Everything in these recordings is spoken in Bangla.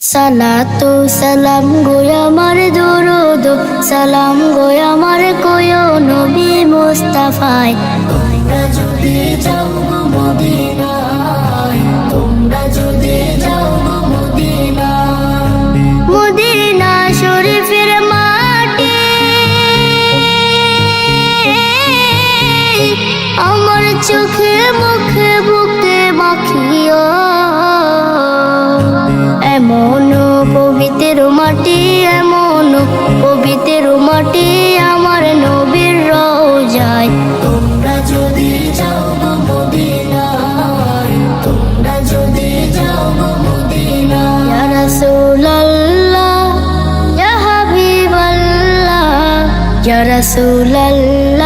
সালাতু সালাম গোয় দরুদ, সালাম গোয় কোয় নবী মুস্তাফায়। তোমরা যদি যাও গো মদিনায়, তোমরা যদি যাও গো মদিনায়। মদিনা শরীফের মাটি, আমার চোখে মুখে বুকে মাখিও পবিত্র মাটি এমন পবিত্র মাটি আমার নবীর রোজায়। তোমরা যদি যাও গো মদিনায় তোমরা যদি যাও গো মদিনায়। ইয়া রাসূলুল্লাহ ইয়া হাবিবাল্লাহ ইয়া রাসূলুল্লাহ।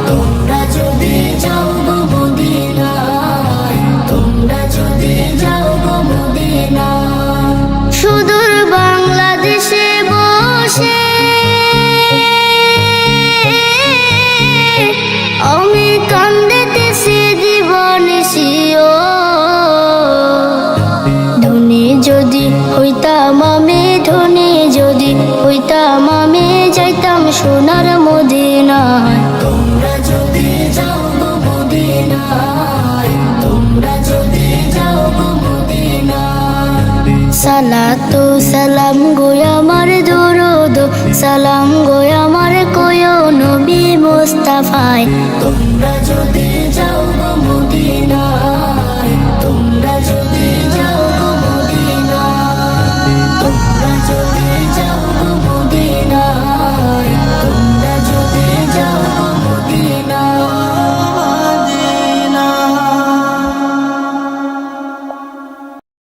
আমি যাইতাম সোনার মদিনায়। তোমরা যদি যাও গো মদিনায় তোমরা যদি যাও গো মদিনায়। সালাতু সালাম গোয় আমার দরুদ সালাম গোয় আমার কোয় নবী মুস্তাফায়। তোমরা যদি যাও